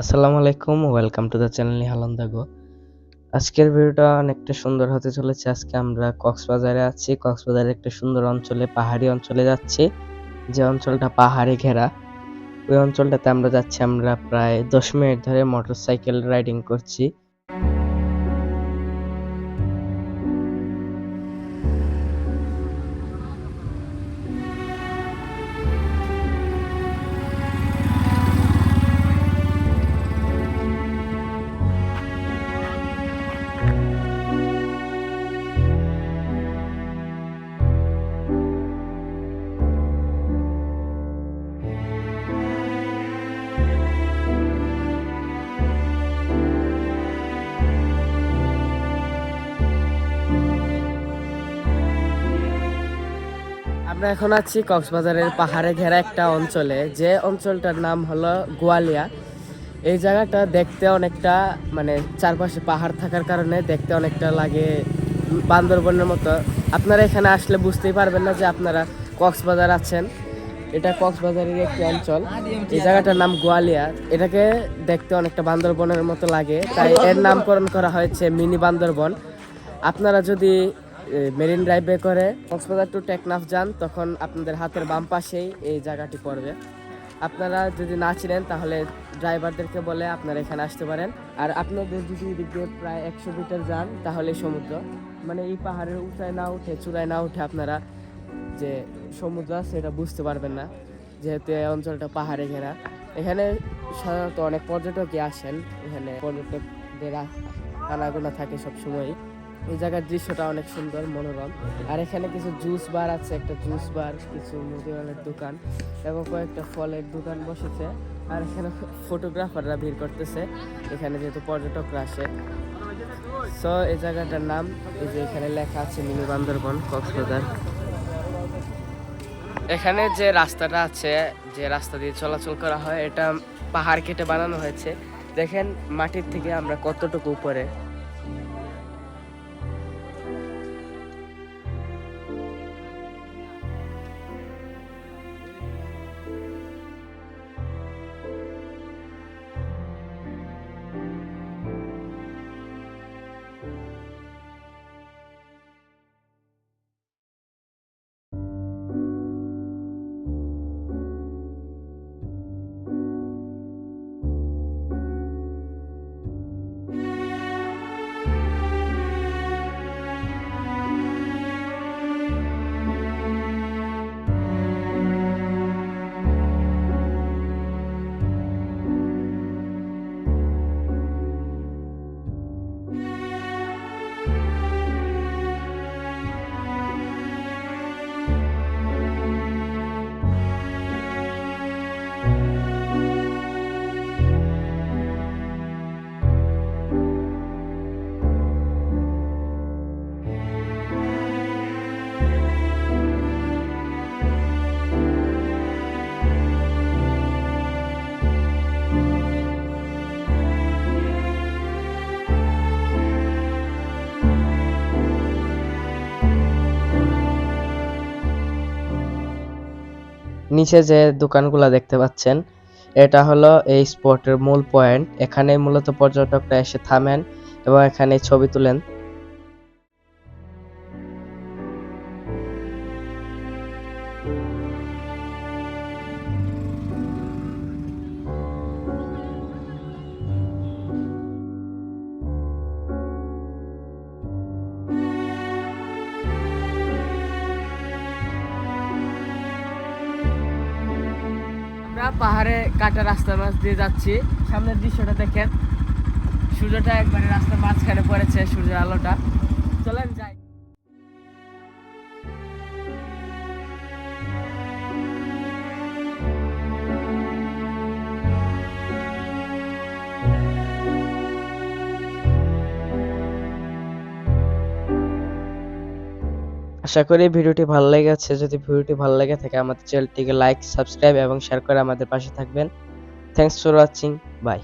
আসসালামু আলাইকুম welcome to the channel নিহালন দাগো আজকের ভিডিওটা অনেকটা সুন্দর হতে চলেছে। আজকে আমরা কক্সবাজারে আছি। কক্সবাজারের একটা সুন্দর অঞ্চলে, পাহাড়ি অঞ্চলে যাচ্ছি। যে অঞ্চলটা পাহাড়ে ঘেরা, ওই অঞ্চলটাতে আমরা যাচ্ছি। আমরা প্রায় দশ মিনিট ধরে মোটরসাইকেল রাইডিং করছি। আমরা এখন আছি কক্সবাজারের পাহাড়ে ঘেরা একটা অঞ্চলে। যে অঞ্চলটার নাম হলো গোয়ালিয়া। এই জায়গাটা দেখতে অনেকটা মানে চারপাশে পাহাড় থাকার কারণে দেখতে অনেকটা লাগে বান্দরবনের মতো। আপনারা এখানে আসলে বুঝতেই পারবেন না যে আপনারা কক্সবাজার আছেন। এটা কক্সবাজারের একটি অঞ্চল। এই জায়গাটার নাম গোয়ালিয়া। এটাকে দেখতে অনেকটা বান্দরবনের মতো লাগে। তাই এর নামকরণ করা হয়েছে মিনি বান্দরবন। আপনারা যদি মেরিন ড্রাইভে করে কক্সবাজার টু টেকনাফ যান, তখন আপনাদের হাতের বাম পাশেই এই জায়গাটি পড়বে। আপনারা যদি না চিনেন, তাহলে ড্রাইভারদেরকে বলে আপনারা এখানে আসতে পারেন। আর আপনাদের যদি এদিক দিয়ে প্রায় একশো মিটার যান, তাহলে সমুদ্র। মানে এই পাহাড়ের উঁচায় না উঠে, চূড়ায় না উঠে আপনারা যে সমুদ্র আছে এটা বুঝতে পারবেন না। যেহেতু এই অঞ্চলটা পাহাড়ে ঘেরা। এখানে সাধারণত অনেক পর্যটকই আসেন। এখানে পর্যটকদের আনাগোনা থাকে সবসময় এই জায়গার দৃশ্যটা অনেক সুন্দর, মনোরম। আর এখানে কিছু জুস বার আছে, একটা জুস বার কিছু মুদিওয়ালের দোকান। এবং কয়েকটা ফলের দোকান বসেছে। আর এখানে ফটোগ্রাফাররা ভিড় করতেছে। এখানে যেহেতু পর্যটকরা আসে। সো এই জায়গাটার নাম, এই যে এখানে লেখা আছে, মিনি বান্দরবন, কক্সবাজার। এখানে যে রাস্তাটা আছে, যে রাস্তা দিয়ে চলাচল করা হয়, এটা পাহাড় কেটে বানানো হয়েছে। দেখেন, মাটির থেকে আমরা কতটুকু উপরে নিচে যে দোকানগুলো দেখতে পাচ্ছেন, এটা হলো এই স্পটের মূল পয়েন্ট। এখানে মূলত পর্যটকরা এসে থামেন এবং এখানে ছবি তুলেন। আমরা পাহাড়ে কাটা রাস্তা মাছ দিয়ে যাচ্ছি। সামনের দৃশ্যটা দেখেন। সূর্যটা একবারে রাস্তার মাঝখানে পড়েছে, সূর্যের আলোটা। চলেন যাই। আশা করি ভিডিওটি ভালো লেগেছে। যদি ভিডিওটি ভালো লেগে থাকে, আমাদের চ্যানেলটিকে লাইক সাবস্ক্রাইব এবং শেয়ার করে আমাদের পাশে থাকবেন। Thanks for watching by